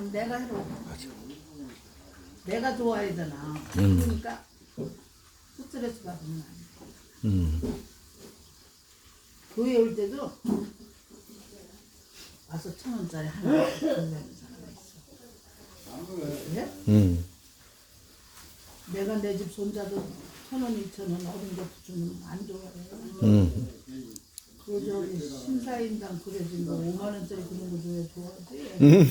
하면 내가 해로. 내가 좋아야 되나. 음. 그러니까 스트레스 받으면 안 돼. 음. 교회 올 때도 와서 천 원짜리 하나 주는 사람이 있어. 그래? 음. 내가 내 집 손자도 천 원, 이천 원 어린 것도 주면 안 좋아해. 음. 그 저기 신사임당 그래도 뭐 5만 원짜리 그런 거 줘야 좋아하지. 음.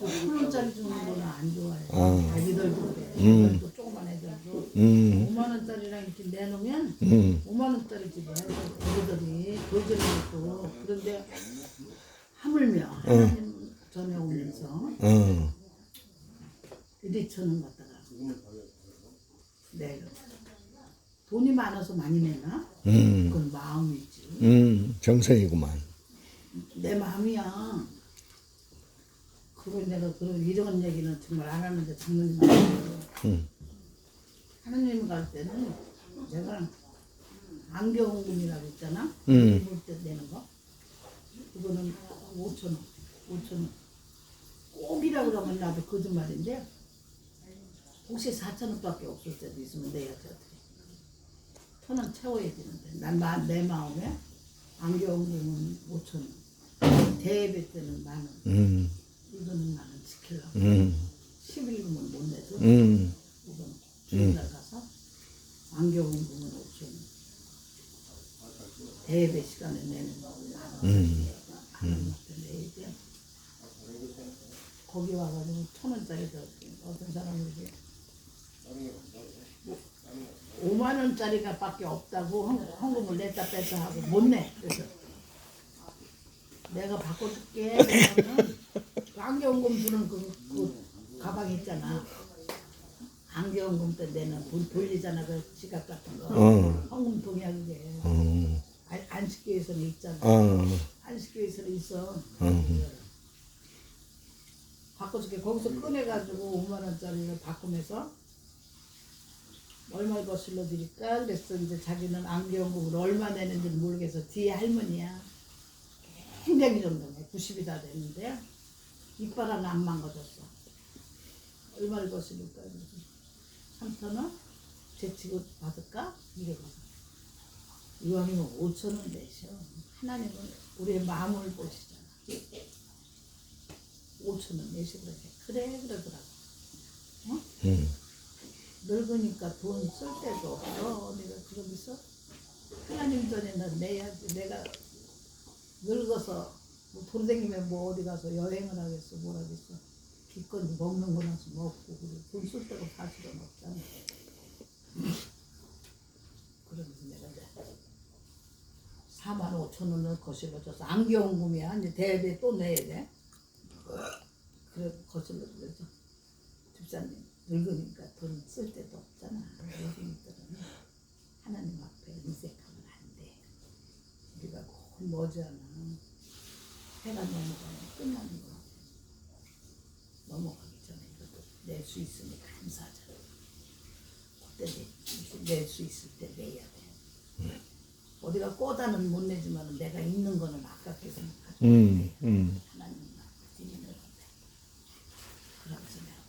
그천 원짜리 주는 거는 안 좋아해. 아. 아기들도 그래. 음. 애들도 조그만 애들도 음. 5만 원짜리랑 이렇게 내놓으면 음. 5만 원짜리 집에 애들이 거절을 고 그런데 하물며 하나님 전에 오면서 어. 이리천원 갖다가 내가 돈이 많아서 많이 내나? 음. 그건 마음이지. 음. 정성이구만. 내 마음이야. 그걸 내가 그런 이런 얘기는 정말 안 하는데 장모님 음. 하나님 갈 때는 내가 안경금이라고 있잖아. 음. 입을 때 내는 거. 그거는 5천 원, 5천 원. 꼭이라고 그러면 나도 거짓말인데 혹시 4천 원밖에 없을 때도 있으면 내야 돼. 천원 채워야 되는데 난 내 마음에 안경금은 5천 원. 대예배 때는 만 원. 음. 이거는 나는 지키려고. 음. 11금은 못 내도 음. 이건 주일날 가서 안경금은 5천 원. 대예배 시간에 내는 거만 원. 음. 내야 돼. 거기 와가지고 천 원짜리 더 어떤 사람이 이제 5만 원짜리가 밖에 없다고 헌- 헌금을 냈다 뺐다 하고 못 내. 그래서 내가 바꿔줄게. 그러면은 그 안경금 주는 그, 그 가방 있잖아. 안경금 때 내는 돈 돌리잖아. 그 지갑 같은 거. 어. 헌금통이야 그게. 어. 안- 안식교에서는 있잖아. 어. 있어. 어. 바꿔줄게. 거기서 꺼내가지고 5만 원짜리를 바꾸면서 얼마 거실러 드릴까? 그랬어. 이제 자기는 안경금을 얼마 내는지 모르겠어. 뒤에 할머니야. 굉장히 정도네. 90이 다 됐는데 이빨 하나 안 망가졌어. 얼마를 거실릴까? 3천 원? 제치고 받을까? 이러고서. 이왕이면 5천 원 내셔. 하나님은 우리의 마음을 보시잖아. 5천 원 내시고 그래. 그래 그러더라고. 어? 음. 늙으니까 돈쓸 데도 없어. 내가 그러면서 하나님 전에 는 내야지. 내가 늙어서 뭐 돌아다니면 뭐 어디 가서 여행을 하겠어. 뭘 하겠어. 기껏 먹는 거나서 먹고 그래. 돈쓸 데가 사실은 없잖아. 그러면서 내가 4만 5천 원을 거실러 줘서 안경금이야. 이제 대배 또 내야 돼. 그래 거실러 줘서 집사님 늙으니까 돈 쓸 데도 없잖아. 늙으니까는 하나님 앞에 인색하면 안 돼. 우리가 곧 머지않아 해가 넘어가면 끝나는 거. 넘어가기 전에 이것도 낼 수 있으니 감사하잖아. 그때 낼수 있을 때 내야 돼. 어디가 꼬다는 못 내지만 내가 있는 거는 아깝게 생각하지. 음. 음. 하나님 앞에 드리는 건데. 그러면서 내가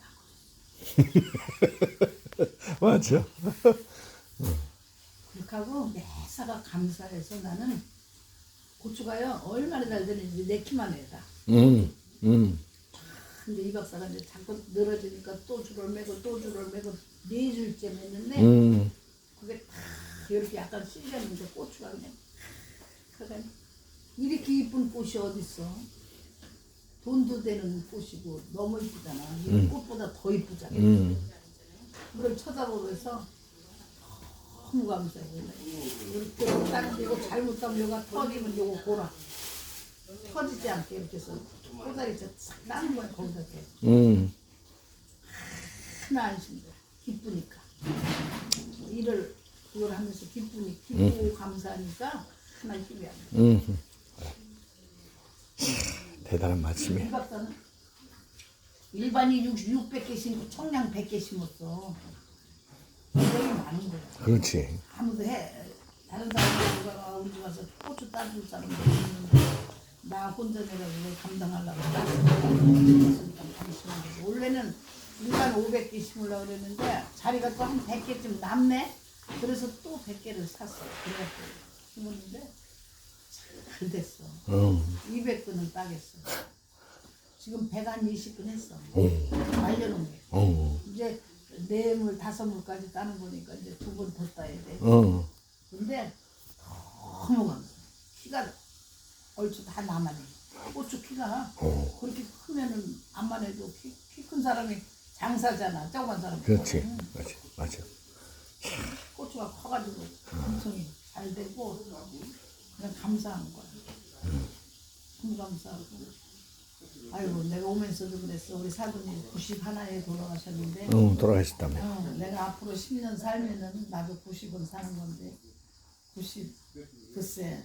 바꿔. 맞아. 그렇게 하고 매사가 감사해서 나는 고추가요 얼마나 잘 되는지 내 키만 해다. 음. 음. 근데 이 박사가 이제 자꾸 늘어지니까 또 줄을 매고 또 줄을 매고 네 줄째 맸는데 음. 그게 딱 이렇게 약간 실렸는데 고추가 그냥 그래 이렇게 이쁜 꽃이 어딨어? 돈도 되는 꽃이고 너무 이쁘잖아. 이 꽃보다 더 이쁘잖아. 음. 그걸 쳐다보면서 너무 감사해. 이렇게 딱 이거 잘못하면 이거 터지면 이거 보라. 터지지 않게 이렇게 해서 꼬다리 싹 따는 거야 거기다 대. 음. 하나 안심돼. 기쁘니까. 일을 그걸 하면서 기쁘니 기쁘고 감사하니까 하나 힘이 안 나. 음. 대단한 말씀이야. 이 박사는 일반이 6, 600개 심고 청량 100개 심었어. 굉장히 많은 거야. 그렇지. 아무도 해 다른 사람들 누가 우리 집 와서 고추 따줄 사람도 있는데 나 혼자 내가 그걸 감당하려고. 원래는 중간 500개 심으려고 그랬는데 자리가 또 한 100개쯤 남네 그래서 또 100개를 샀어 그래갖고 심었는데 잘 됐어 응. 200근은 따겠어 지금 120근 했어 응. 말려놓은 게 응. 이제 네 물 다섯 물까지 따는 거니까 이제 두 번 더 따야 돼 응. 근데 너무 감사 키가 얼추 다 남아네 고추 키가 어. 그렇게 크면은 암만 해도 키 큰 사람이 장사잖아 조그만 사람 그렇지. 맞아. 맞아. 고추가 커가지고 엄청 잘 되고 그냥 감사한 거야 감사하고 아이고 내가 오면서도 그랬어 우리 사돈이 90 하나에 돌아가셨는데 응. 돌아가셨다며. 어, 내가 앞으로 10년 살면은 나도 90은 사는 건데 90 글쎄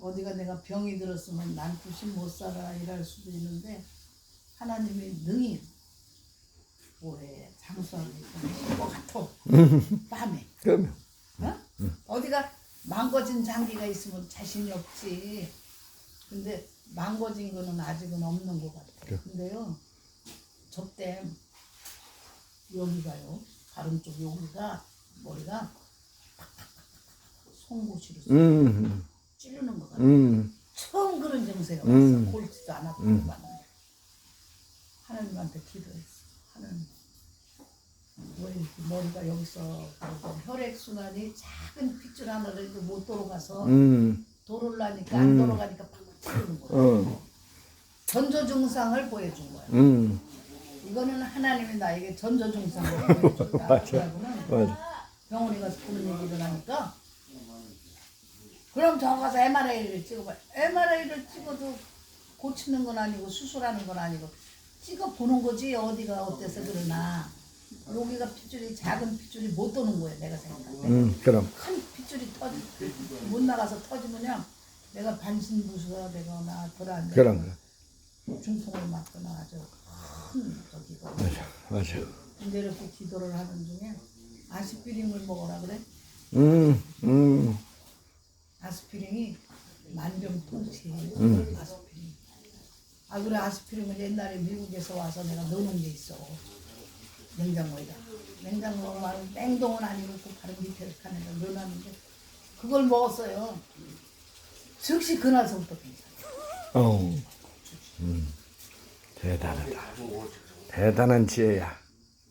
어디가 내가 병이 들었으면 난 90 못 살아 이럴 수도 있는데 하나님이 능히 올해 장수하고 있을 것 같아 밤에 그러면. 어? 어디가 망가진 장기가 있으면 자신이 없지 근데 망가진 거는 아직은 없는 것 같아 그래. 근데요 저때 여기가요 다른 쪽 여기가 머리가 송곳이로 응. 찌르는 것 같아 응. 처음 그런 증세가 왔어 음. 골지도 않았고 음. 하나님한테 기도했어 하나님 왜 이렇게 머리가 여기서 그러고 혈액순환이 작은 핏줄 하나라도 못 돌아가서 응. 돌으려니까 안 돌아가니까 팍팍 찌르는 거야 응. 전조 증상을 보여준 거야 응. 이거는 하나님이 나에게 전조 증상을 보여줬다 맞아. 병원에 가서 그런 얘기를 하니까 그럼 저 가서 MRI를 찍어봐. MRI를 찍어도 고치는 건 아니고 수술하는 건 아니고 찍어 보는 거지 어디가 어때서 그러나 여기가 핏줄이 작은 핏줄이 못 도는 거예요 내가 생각할 때. 응. 그럼. 큰 핏줄이 터지 못 나가서 터지면요 내가 반신부수가 되거나 돌아앉아 그럼. 그럼. 중풍을 맞거나 아주 큰 저기가 맞아. 맞아. 근데 이렇게 기도를 하는 중에 아스피린을 먹으라 그래 응. 응. 아스피린이 만병통치예요. 음. 아스피린. 아 그래 아스피린을 옛날에 미국에서 와서 내가 넣어놓은 게 있어. 냉장고에다. 냉장고 말고 냉동은 아니고 그 바로 밑에 칸에다 넣어놨는데 그걸 먹었어요. 즉시 그날서부터 괜찮아. 어. 음. 대단하다. 대단한 지혜야.